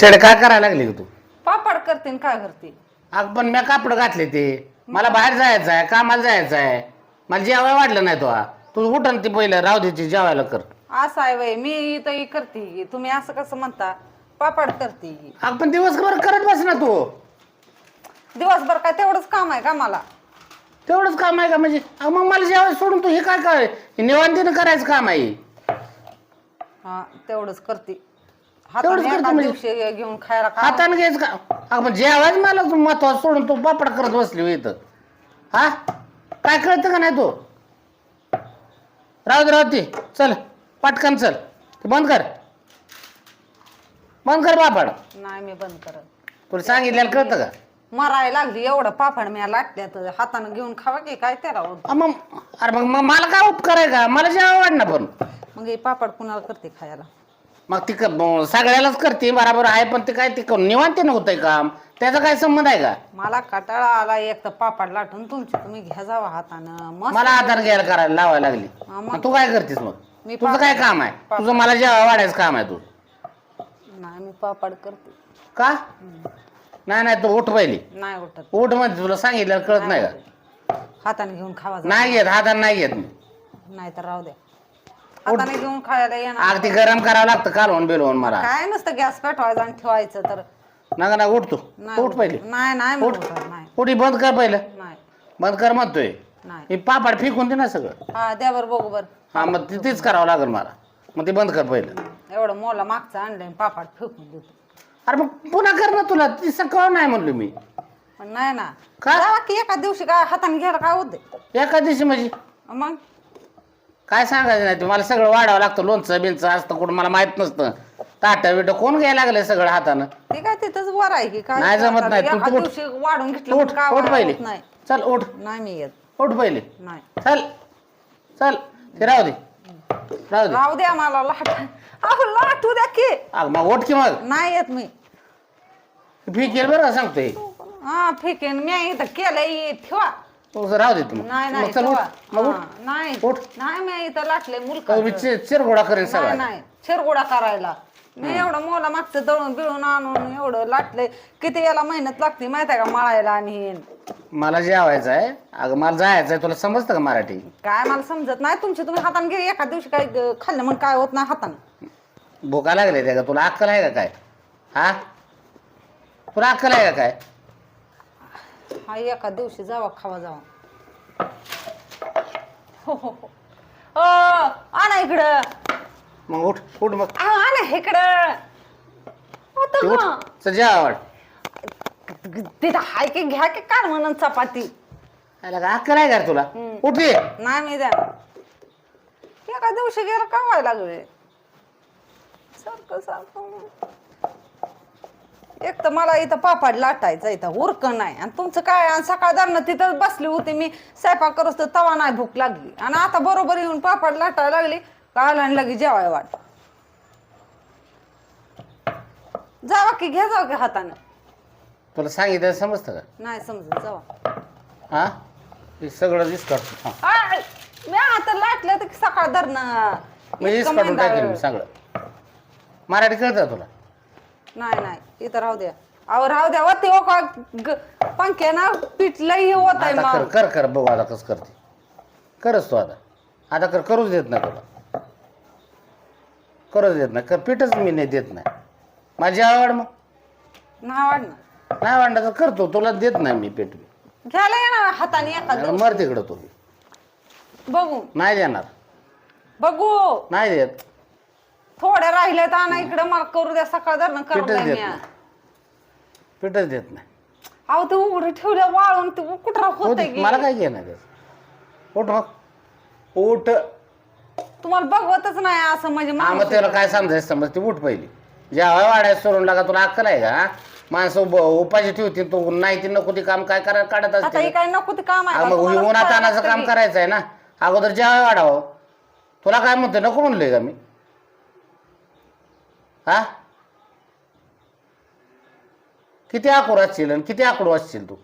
छेड काय करायला लागली ग तू? पापड करते न काय करते? अग पण मी कापड घातले ते. मला बाहेर जायचं आहे कामाला जायचं आहे. मला जेवाय वाढलं नाही तो. तू उठन ती पहिलं राहू दे ती जेवायला कर. असं आहे वय मी इथं ही करते. की. तुम्ही असं कसं म्हणता? पापड करते की. अग पण दिवसभर करत बस ना तू. दिवसभर काय तेवढंच काम आहे का मला? तेवढंच काम आहे का? म्हणजे अग मग मला जेवाय सोडून तू हे काय काय? निवांतीनं करायचं काम आहे. हा तेवढंच करते. तेवढंच हाताने करते म्हणजे? दिवशी घेऊन खायला का? हाताने घ्यायचं का? अग जेवायच मला तू महत्वाचं सोडून तू पापड करत बसली होय इथं. हा? काय कळतं का नाही तू? राहू दे राहू दे. चल पटकन चल. ते बंद कर. बंद कर पापड नाही मी बंद करत. तुला सांगितलेलं कळतं का? मरायला लागली एवढं पापड मी लाटल्या तर हाताने घेऊन खावा की काय त्याला अ मग अरे मग मग मला काय उपकार आहे का? मला जेव्हा वाढणं पण. मग हे पापड कुणाला करते खायला? मग ती क- सगळ्यालाच करते बराबर आहे पण ते काय ते क- निवांतीनं होतंय काम. त्याचा काय संबंध आहे का? मला कटाळा आला एक तर पापड लाटून तुमची तुम्ही घ्या जावा हातानं. मस्त मला आधार घ्यायला करायला लावायला लागली. हा, मग? मग तू काय करतेस मग? मी तुझं काय काम आहे. तुझं मला जेव्हा वाढायचं काम आहे तू. नाही मी पापड करते. का? नाही नाही तू उठ पहिली. नाही उठत. उठ म्हणजे तुला सांगितलं कळत नाही का? हाताने घेऊन खावा जा. नाही घेत हाताने नाही घेत मी. नाही तर राहू द्या हाताने घेऊन खायला येणार. अगदी गरम करावं लागतं कालवून बिलवून मला. काय नसतं गॅस पेटवायचा आणि ठेवायचं तर. नका ना उठ तू. नाही उठ पहिली. नाही नाही मी उठ. उठत, नाही. उठी बंद कर पहिलं. नाही. बंद कर म्हणतोय. नाही. हे पापड फेकून दे ना सगळं. हा द्या बरं बघू बर. हा मग ते- तेच करावं लागेल मला. मग ते बंद कर पहिलं. एवढं मोला मागचं आणलंय पापड फेकून देतो. अरे मग पुन्हा कर ना तुला. ती सकाळ नाही म्हणलो मी. पण नाही ना. का? जावा की एका दिवशी काय हाताने घ्यायला काय होते एका दिवशी म्हणजे? मग? काय सांगायचं नाही ते मला सगळं वाढावं लागतं लोणचं बिनचं असतं कुठं मला माहीत नसतं. ताटं बिटं कोण घ्यायला लागलं सगळं हातानं? ते काय तिथंच वर आहे की काय? नाही जमत नाही. तू- एका तू उठ. दिवशी वाढून घेतलं उठ तर काय उठ पहिली. नाही. चल उठ. नाही मी येत. उठ पहिली. नाही. चल. चल. ते राहू दे. राहू दे. राहू द्या मला लाट. अहो लाटू द्या की. अग मग उठ की मग. नाही येत मी. फी केलं बरं का सांगतोय? हा फेकेन मी इथं केलंय ठेवा. तुझं राहू दे तू मग. नाही मग नाही चल उठ. ठेवा. मग उठ. हा, नाही. उठ. नाही मी इथं लाटले मुलगा तर मी चिर- चिरगोळा करेन नाही सगळा नाही. शिरगोडा करायला. मी एवढं मोला मागचं दळून बिळून आणून एवढं लाटले किती याला मेहनत लागते माहिती आहे का मळायला आणि हे. मला जेवायचं आहे. अगं मला जायचं आहे. तुला समजतं का मराठी? काय मला समजत नाही. तुमची तुम्ही हाताने घे. एका दिवशी काय खाल्लं म्हणून काय होत नाही हाताने. भुका लागले त्या का? तुला अक्कल आहे का काय? हा? तुला अक्कल आहे का काय? हा एका दिवशी जावा खावा जावा. हो हो हो. ओ, आणा इकडं. मग उठ उठ मग. आ, आणा इकडं. ते होतं उठ तिथं हाय की घ्या की काय म्हणून चपाती. का अक्कल आहे का रे तुला? उठ ये. नाही मी द्या. एका दिवशी गेलं का व्हायला लागले? सारखं सारखं. एक तर मला इथं पापड लाटायचं इथं उरक नाही. आणि तुमचं काय आणि सकाळ दरनं तिथं बसली होती मी. स्वयंपाक करत होते, तवा नाही भूक लागली. आणि आता बरोबर येऊन पापड लाटायला लागली. काल आणि लगे जेवाय वाट. जावा की घ्या जावा की हातानं. तुला सांगितलं समजतं का? नाही समजत जावा. हा? हे सगळं हा. आय, मी आता लाटलं तर सकाळ धरणं. मी दिस इतकं टाकेल. मी सगळं मराठी कळतं तुला? नाही नाही. इथं राहू द्या. अहो राहू द्या. ग- पंख्या ना पीठ लई होत आहे आता कर मग कर कर. बघू आता कसं करते. करच तू आता. आता कर करूच देत नाही तुला करूच देत नाही. कर पीठच मी नाही देत नाही. माझी आवड मग. नाही वाढणार नाही वाटलं तर करतो. तुला देत नाही मी पीठ घ्यायला येणार हाताने दिवशी. मर तिकडं तू बघू. नाही देणार. बघू. नाही देत. थोड्या राहिले तर आणा इकडे मला करू द्या सकाळ धरणं पीठच करताय देत मी नाही. पीठच देत नाही. अहो ते उघडं ठेवलं वाळून ते कुठं होत दे, मला काय घेणं त्याचं? उठ मग उठ. तुम्हाला बघवतच नाही असं म्हणजे हा मग माणूस- त्याला काय समजायचं समज ती उठ पहिली. जेव्हा वाढायचं सोडून लागा तुला अक्कल आहे का? हा? माणसं उप- उपाशी ठेवते तू नाही ती नको ती काम काय करा काढत आता असते हे काय नको ते काम आहे हा, का? मग तुम्हाला उन्हात कळलं आणायचं असतं काम की. करायचं आहे ना? अगोदर जेव्हा वाढावं तुला काय म्हणतोय? नको म्हणलोय का मी? हा? किती आकुर असशील आणि किती आकडू असशील तू?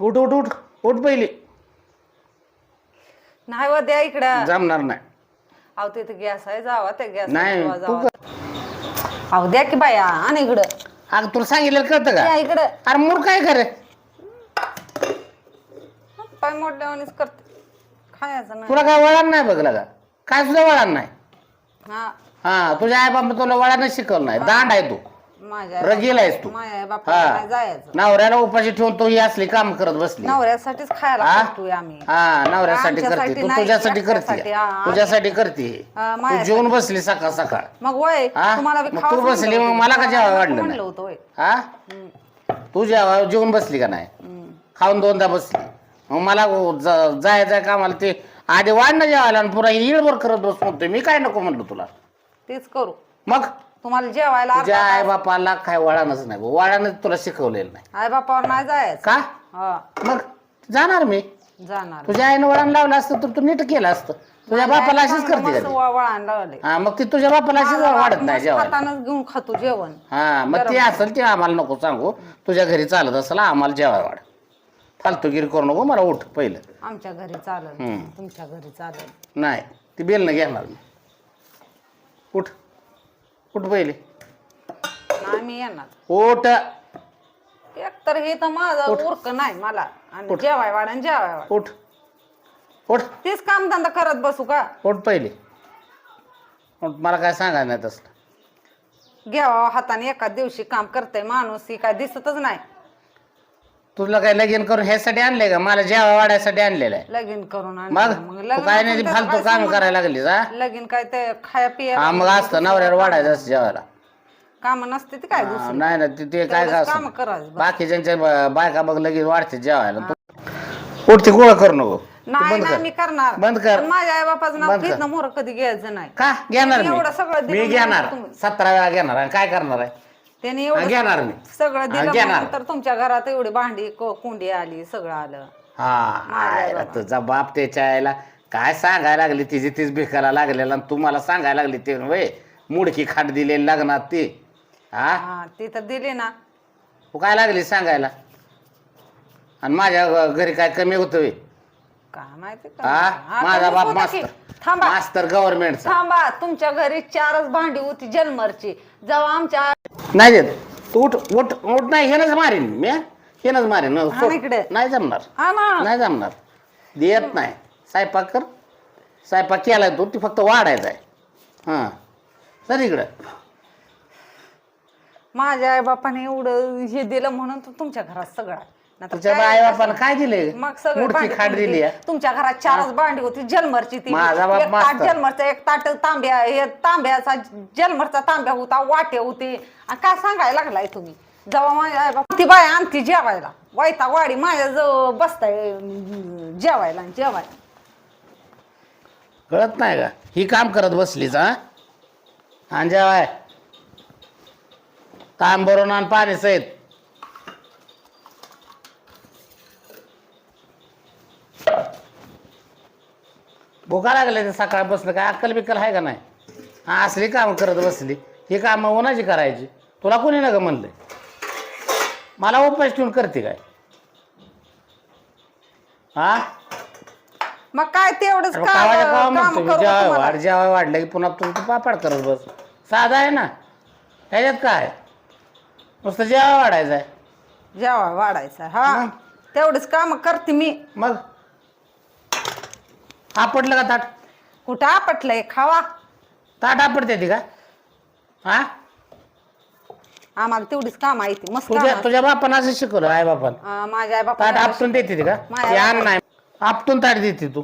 उठ उठ उठ. उठ पहिली. नाही व द्या इकडं. जमणार नाही. अहो तिथे गॅस आहे जावा त्या गॅस नाही तू जावा. कर अहो द्या की बाया आणि इकडं. अगं तुला कळतं का? इकडं. अरे मूर काय करे? पाय मोडल्यावानीच करते. खायचं नाही. तुला काय वळण नाही बघ का? काय सुद्धा वळण नाही. हा. हा तुझ्या आई बाबा तुला वळणच शिकवलं नाही. दांड आहे तू. माझ्या रगील आहेस तू. माझ्या बापा हा. नाही जायचं. नवऱ्याला उपाशी ठेवून तू ही असली काम करत बसली. नवऱ्यासाठीच खायला हा? करतोय आम्ही. हा नवऱ्यासाठी आमच्यासाठी करते. तू नाही, तुझ्यासाठी एकट्यासाठी, करते हा. तुझ्यासाठी करते. हा, तू माझ्यासाठी. जेवून बसली सकाळ सकाळ. मग वय हा? तुम्हाला बी मग खावंच तू बसली, मग मला का. जेवायला वाढलं म्हणलं नाही? होतं वय. हा? तू जेव्हा जेवून बसली का नाही? हम्म. खाऊन दोनदा बसली. मग मला ज- जायचं कामाला ते आधी वाढ ना जेवायला आणि पुरा इळभर करत बस म्हणतोय मी काय नको म्हणलो तुला? तेच करू. मग? तुम्हाला जेवायला तुझ्या आई बापाला काय वळणच नाही वळणच तुला शिकवलेलं नाही. आई बापावर नाही जायचं. का? हा. मग जाणार मी. जाणार. तुझ्या आईनं वळण लावलं असतं तर तू नीट केलं असतं. तुझ्या बापाला अशीच करते का ती? वळण लावले हा मग ती तुझ्या बापाला अशीच वाढत नाही जेवायला. हातानच घेऊन खातो जेवण. हा मग ते असेल ते आम्हाला नको सांगू. तुझ्या घरी चालत असेल आम्हाला जेवाय वाढ. फालतूगिरी करू नको मला उठ पहिलं. आमच्या घरी चालत. तुमच्या घरी चालत नाही ती बेलनं घेणार मी. उठ. उठ पहिले. मी येणार. उठ. एक तर हे तर माझं उरक नाही मला. आणि जेवाय वाढ आणि जेवाय वाढ. उठ. उठ. तेच काम धंदा करत बसू का? उठ पहिले. उठ मला काय सांगायला नाही तसलं. घ्यावा हाताने एका दिवशी काम करते माणूस ही काय दिसतच नाही. तुला काय लगीन करून ह्यासाठी आणलंय का? मला जेवा वाढायसाठी आणलेलं आहे. लगीन करून आणलं. मग? मग तू काय नाही ती फालतू काम? करायला लागली हा? लगीन काय ते खाया पिया हा मग असतं नवऱ्याला वाढायचं असतं जेवायला. काम नसते ती काय हा, दुसरी? नाही ना ते- ते काय काम करायचं बाकीच्यांच्या ब- बायका बघ लगेच वाढते जेवायला. तू उठते गोळा करू नको. नाही बंद नाही कर. मी करणार. बंद कर. पण माझ्या आई बापाचं नाव बंद कर. घेत ना मोर कधी घ्यायचं नाही. का? घेणार एवढं सगळं मी दिलं मी घेणार. तुम्ही- सतरा वेळा घेणार आणि काय करणार आहे? त्याने हा, एवढं घेणार मी. सगळं दिलं घेणार. म्हणून तर तुमच्या घरात एवढी भांडी को- कुंडी आली सगळं आलं. हा आयला तुझा बाप त्याच्या आईला काय सांगायला लागली? तिची तीच भिकायला लागलेला आणि तू मला सांगायला लागली ते वय मुडकी खाट दिलेली लग्नात ती. हा? हा ती तर दिली ना. तू काय लागली सांगायला? आणि माझ्या घ- घरी काय कमी होतं व्हय? काय माहिती का हा? हा, माझा तुम्ही बाप की. मास्तर. थांबा. मास्तर गव्हर्नमेंटचा थांबा. तुमच्या घरी चारच भांडी होती जन्मरची. जेव्हा आमच्या नाही देत. तू उठ उठ उठ नाही हेनच मारीन मी हा? हेनच मारीन. हा, सोड. इकडे. नाही जमणार. हा ना. नाही जमणार. देत नाही. स्वयंपाक कर. स्वयंपाक केलाय तू ती फक्त वाढायचा आहे. हां. सर इकडं. माझ्या आई बापाने एवढं हे दिलं म्हणून तर तुमच्या घरात सगळं आहे. नाहीतर तुझ्या काय दिले मग सगळं मुडकी भांडी खाट. दिली. तुमच्या घरात चारच भांडी होती जलमरची ती. माझा बाप एक ताट मास्तर. जलमरचा एक ताट तांब्या हे तांब्याचा जलमरचा तांब्या होता वाटे होते. आणि काय सांगायला लागलाय तुम्ही? जेव्हा माझ्या आई बाप ती बाय आणती जेवायला. वायता वाडी माझ्या जवळ बसताय अं, जेवायला आणि जेवायला. कळत नाही का? ही काम करत बसलीच हा? आणि जेवाय. तांब भरून आण पाणी सहित. भुका लागले ते सकाळ बसलं काय? अक्कल बिक्कल आहे का नाही? हा असली काम करत बसली. ही कामं कोणाची करायची. तुला कोणी ना ग म्हणलंय? मला उपास ठेवून करते काय? हा? मग काय तेवढंच अरे कावाच्या कावा काम म्हणतो मी करू जेवाय तुम्हाला. वाढ जेवाय वाढलं की पुन्हा तू तू पापड करत बस. साधा आहे ना? ह्याच्यात काय? नुसतं जेवाय वाढायचं आहे. जेवा वाढायचं हा मग? तेवढंच काम करते मी. मग? आपटलं का ताट? कुठं आपटलंय? खावा. ताट आपटते ती का? हा? आम्हाला तेवढीच काम आहे ती. मस्त तुझ्या. तुझ्या बापानं असं शिकवलं आई बापान. माझ्या आई ताट बापा आपटून देते ती का? माझ्या आण नाही. आपटून ताट देते तू.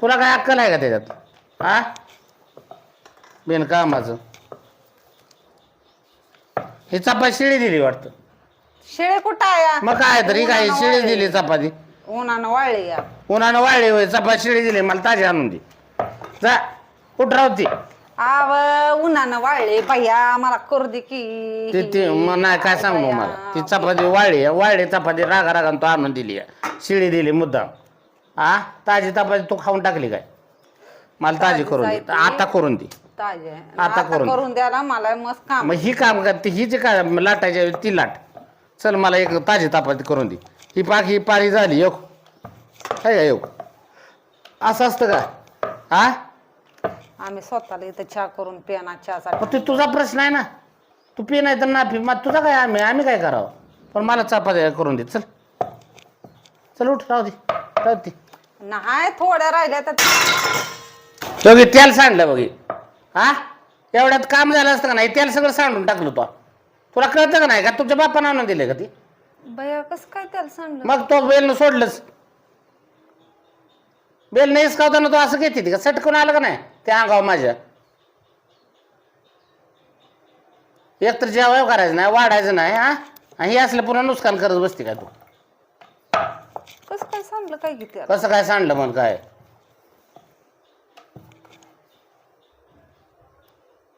तुला काय अक्कल आहे का त्याच्यात? हा? बिन कामाचं. ही चपाती शिळी दिली वाटतं. शेळे कुठं आहे? मग काय तरी काय शिळी. दिली चपाती. उन्हानं वाळली या. उन्हानं वाळली होय चपाती शिळी दिली मला ताजी आणून दे. जा कुठ राहती आव उन्हानं वाळले भैया मला करू दे की. ती ती मग नाही काय सांगू मला? ती चपाती वाळली वाळली चपाती रागा रागानं तो आणून दिली. शिळी दिली मुद्दाम. हा ताजी चपाती तू खाऊन टाकली काय? मला ताजी करून दे. आता करून दे. ताजे. आता आता करून दे. करून द्याला मला मस्त काम मग ही काम करते ही जी काय लाटायची आहे, ती लाट. चल मला एक ताजी चपाती करून दे. ही पाक ही पारी झाली योग आहे का योग असं असतं का? हा आम्ही स्वतःला इथं चहा करून पियाना चहासाठी. मग ते तुझा प्रश्न आहे ना. तू पी नाही तर ना पी. मग तुझा काय आम्ही आम्ही काय करावं? पण मला चपात्या करून दे. चल. चल उठ राहू दे. राहू दे. नाही थोड्या राहिल्या तर तो तेल सांडलं बघी. हा एवढ्यात काम झालं असतं का नाही? तेल सगळं सांडून टाकलं तो. तुला कळतं का नाही का? तुझ्या बापानं आणून दिले का ती? बया कसं काय त्याला सांगलं मग तो बेलनं सोडलंच बेल नाही हिसकावताना तो असं घेते का? सटकून आलं का नाही त्या अंगावर माझ्या? एकतर जेवाय करायचं नाही वाढायचं नाही हा? आणि हे असलं पुन्हा नुकसान करत बसते का तू? कसं काय सांगलं काय किती कसं काय सांडलं मग काय?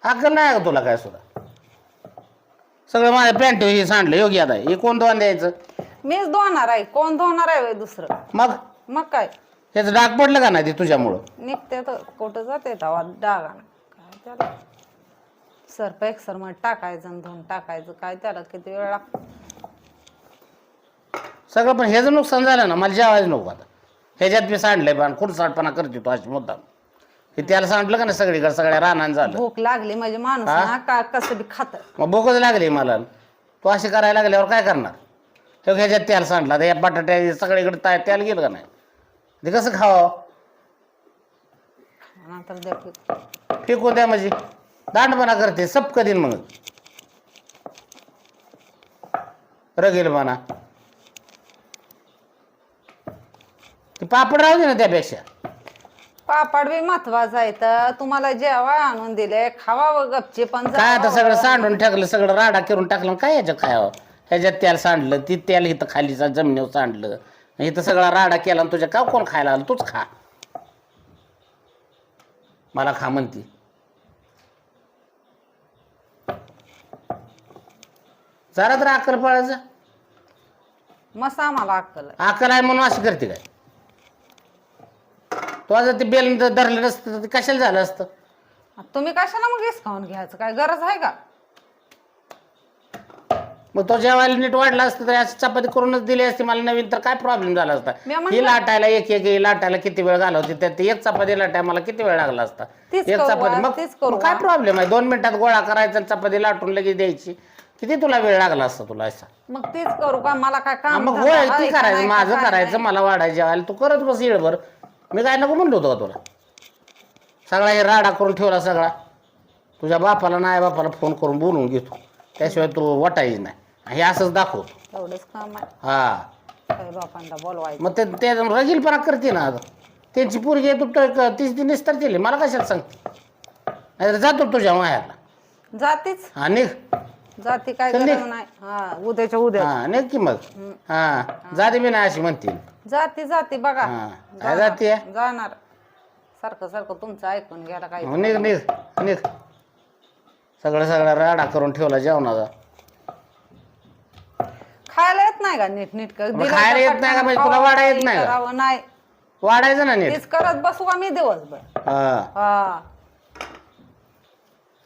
अक्कल नाही का तुला काय सुद्धा? सगळं माझ्या पॅन्ट हे सांडलं योग्य आता. हे कोण धुवान द्यायचं? मीच धुणार आहे. कोण धुणार आहे दुसरं? मग? मग काय? त्याचं डाग पडलं का नाही ते तुझ्यामुळं? निघते तर कुठं जाते तेव्हा डागानं. काय त्याला? एक्सरमध्ये टाकायचं आणि धुवून टाकायचं काय त्याला किती वेळ लागतो? सगळं पण ह्याचं नुकसान झालं ना मला जेवायचं नको आता. ह्याच्यात मी सांडलंय पण खुरसाटपणा करते तो अशी मुद्दाम. हे त्याला सांडलं का ना सगळीकडे? सगळ्या रानात झालं. भूक लागली म्हणजे माणूस हा? ना का कसं बी खात. मग भूकच लागली मला. तू अशी करायला लागल्यावर काय करणार? हे ह्याच्यात तेल सांडला बटाट्या सगळीकडे ताय तेल गेलं का नाही? ते कसं खावं? नंतर द्या की. टिकू द्या म्हणजे दांडपणा करते सप कधीन मग. रगेल म्हणा. ते पापड राहू दे ना त्यापेक्षा. पापड बी महत्वाचं आहे तर. तुम्हाला जेव्हा आणून दिले खावा गपचे पण काय आता जावा सगळं. सांडून टाकलं सगळं राडा करून टाकलं काय याच्यात खायवं? ह्याच्यात तेल सांडलं ती तेल इथं खाली जमिनीवर सांडलं. इथं सगळा राडा केला आणि तुझ्या का कोण खायला आलं? तूच खा. मला खा म्हणती. जरा तर अक्कल पळायचं. मस्त आम्हाला अक्कल आहे. अक्कल आहे म्हणून असं करते काय? तू आता ते बेल धरलं नसतं तर ते कशाला झालं असतं? तुम्ही कशाला मग हिसकावून घ्यायचं? काय गरज आहे का? मग तो जेवायला नीट वाढला असतं तर अशी चपाती करूनच दिली असती. मला नवीन तर काय प्रॉब्लेम झाला असता? मी ही लाटायला एक एक ही लाटायला किती वेळ घालवते? त्यात एक चपाती लाटाय मला किती वेळ लागला असता? तीच एक करू चपाती मग तीच करू मग काय. प्रॉब्लेम आहे? दोन मिनिटात गोळा करायचा आणि चपाती लाटून लगेच द्यायची. किती तुला वेळ लागला असता तुला असा? मग तीच करू का? मला काय हा, काम मग धंदा होय आहे ती का करायचं नाही का माझं काय करायचं नाही? मला वाढायचं जेवायला तू करत बस येळभर. मी काय नको म्हणलो होतो का तुला? सगळा हे राडा करून ठेवला सगळा. तुझ्या बापाला नाही बापाला फोन करून बोलवून घेतो. त्याशिवाय तू वाटायची नाही. हे असंच एवढंच काम आहे. हा. बोलवायचं. मग ते ते रगीलपणा करते ना आता. त्यांची पोरगी आहे, तू तर तीच ती मला कशाला सांगते नाही जातो तुझ्या मायाला. जातीच. हा निघ. जाती काय. गरज नाही. हा उद्याच्या उद्या. हा निघ की मग. हा जाते मी नाही अशी म्हणते जाती जाती बघा. हा काय जाते जाणार. सारखं सारखं तुमचं ऐकून घ्यायला काय निघ निघ. निघ. सगळं सगळं राडा करून ठेवला जेवणाचा. खायला येत नाही का नीट नीट मग खायला येत नाही का? म्हणजे तुला वाढा येत नाही का? नाही. वाढायचं ना नीट? तेच करत बसू का मी दिवसभर. हा. हा.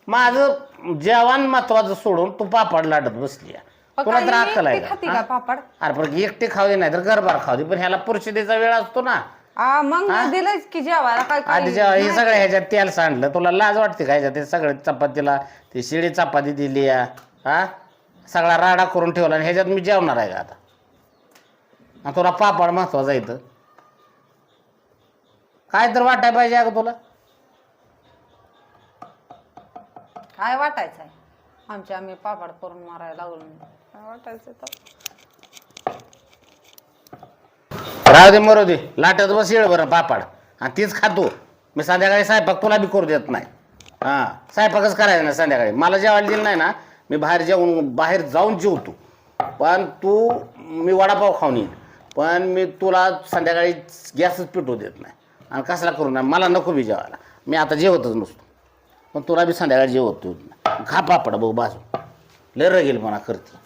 माझं जेवण महत्वाचं सोडून तू पापड लाटत बसली तुला काय तर मी अक्कल आहे एकटी खाती का हा? पापड? अरे पण एकटे खाऊ दे नाही तर गरबार खाऊ दे. पण ह्याला पुरुषदेचा वेळ असतो ना. हा? मग दिलंच की जेवायला काय आधी जेव्हा हे सगळं ह्याच्यात तेल सांडलं तुला लाज वाटते का ह्याच्यात? ते सगळं चपातीला ती शिळी चपाती दिली हा? सगळा राडा करून ठेवला आणि ह्याच्यात मी जेवणार आहे का आता? आणि तुला पापड महत्त्वाचा इथं. काय तर वाटाय पाहिजे अगं तुला? काय वाटायचंय? आमच्या आम्ही पापड करून मारायला लागलो काय वाटायचं तर? राहू दे मरू दे. लाटत बस येळ बरं पापड. आणि तीच खातो मी संध्याकाळी स्वयंपाक तुला बी करू देत नाही. हां स्वयंपाकच करायचं नाही संध्याकाळी. मला जेवायला दिलं नाही ना मी बाहेर जेवून बाहेर जाऊन जेवतो. पण तू मी वडापाव खाऊन येईन. पण मी तुला संध्याकाळी गॅसच पिटू देत नाही. आणि कसला करू नाही मला नको बी जेवायला. मी आता जेवतच नसतो. पण तुला बी संध्याकाळी जेवत नाही पापड भाऊ बाजू. लय रगेल म्हणा करते